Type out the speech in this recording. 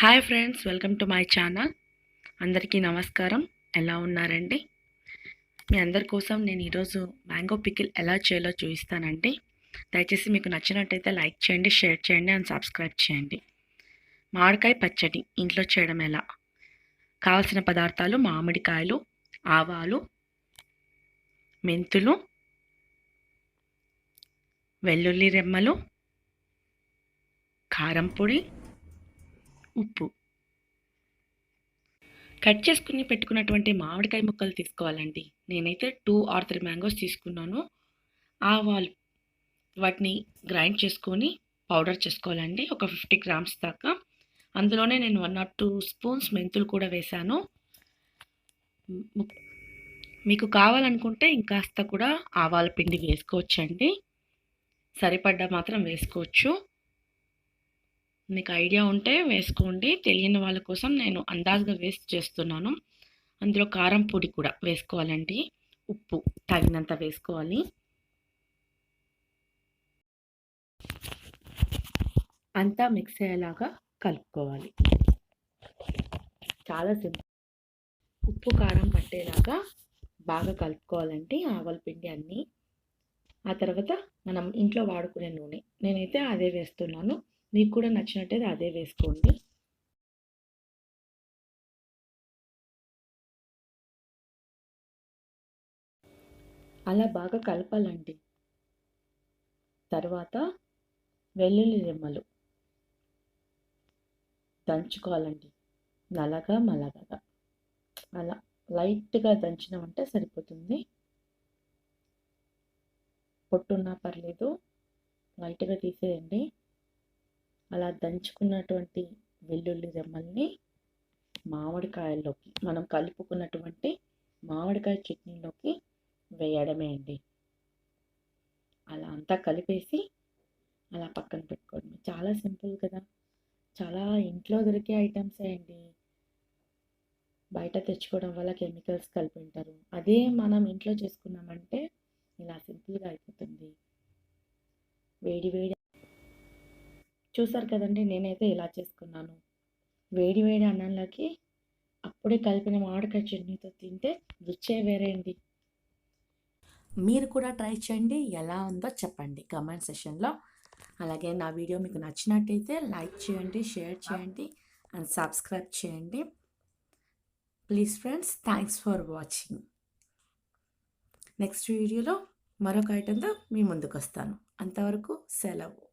Hi friends welcome to my channel అందరికీ నమస్కారం. ఎలా ఉన్నారండి? మీ అందరి కోసం నేను ఈరోజు మ్యాంగో పికిల్ ఎలా చేయాలో చూపిస్తానండి. దయచేసి మీకు నచ్చినట్టయితే లైక్ చేయండి షేర్ చేయండి అండ్ సబ్స్క్రైబ్ చేయండి. మామిడికాయ పచ్చడి ఇంట్లో చేయడం ఎలా? కావలసిన పదార్థాలు మామిడికాయలు ఆవాలు మెంతులు వెల్లుల్లి రెమ్మలు కారం పొడి ఉప్పు. కట్ చేసుకుని పెట్టుకున్నటువంటి మామిడికాయ ముక్కలు తీసుకోవాలండి. నేనైతే టూ ఆర్ త్రీ మ్యాంగోస్ తీసుకున్నాను. ఆవాలు వాటిని గ్రైండ్ చేసుకొని పౌడర్ చేసుకోవాలండి. ఒక ఫిఫ్టీ గ్రామ్స్ దాకా. అందులోనే నేను వన్ ఆర్ టూ స్పూన్స్ మెంతులు కూడా వేశాను. మీకు కావాలనుకుంటే ఇంకాస్త కూడా ఆవాల పిండి వేసుకోవచ్చండి. సరిపడ్డ మాత్రం వేసుకోవచ్చు. మీకు ఐడియా ఉంటే వేసుకోండి. తెలియని వాళ్ళ కోసం నేను అందాజుగా వేస్ట్ చేస్తున్నాను. అందులో కారం పొడి కూడా వేసుకోవాలండి. ఉప్పు తగినంత వేసుకోవాలి. అంతా మిక్స్ అయ్యేలాగా కలుపుకోవాలి. చాలా సింపుల్. ఉప్పు కారం పట్టేలాగా బాగా కలుపుకోవాలండి. ఆవల పిండి అన్నీ. ఆ తర్వాత మనం ఇంట్లో వాడుకునే నూనె. నేనైతే అదే వేస్తున్నాను. మీకు కూడా నచ్చినట్టయితే అదే వేసుకోండి. అలా బాగా కలపాలండి. తర్వాత వెల్లుల్లి రెమ్మలు దంచుకోవాలండి. నలగా మలగగా. అలా లైట్గా దంచినామంటే సరిపోతుంది. పొట్టున్నా పర్లేదు. లైట్గా తీసేయండి. అలా దంచుకున్నటువంటి వెల్లుల్లి రెమ్మల్ని మామిడికాయల్లోకి మనం కలుపుకున్నటువంటి మామిడికాయ చట్నీలోకి వేయడమే అండి. అలా అంతా కలిపేసి అలా పక్కన పెట్టుకోవడం చాలా సింపుల్ కదా. చాలా ఇంట్లో దొరికే ఐటమ్సే అండి. బయట తెచ్చుకోవడం వల్ల కెమికల్స్ కలిపి ఉంటారు. అదే మనం ఇంట్లో చేసుకున్నామంటే ఇలా సింపుల్గా అయిపోతుంది. వేడి వేడి చూసారు కదండి నేనైతే ఇలా చేసుకున్నాను. వేడి వేడి అన్నంలోకి అప్పుడే కలిపిన మామిడికాయ చట్నీతో తింటే రుచే వేరే అండి మీరు కూడా ట్రై చేయండి ఎలా ఉందో చెప్పండి కమెంట్ సెషన్లో అలాగే నా వీడియో మీకు నచ్చినట్టయితే లైక్ చేయండి షేర్ చేయండి అండ్ సబ్స్క్రైబ్ చేయండి. Please friends thanks for watching. Next వీడియోలో మరొక ఐటెంతో మీ ముందుకు వస్తాను అంతవరకు సెలవు.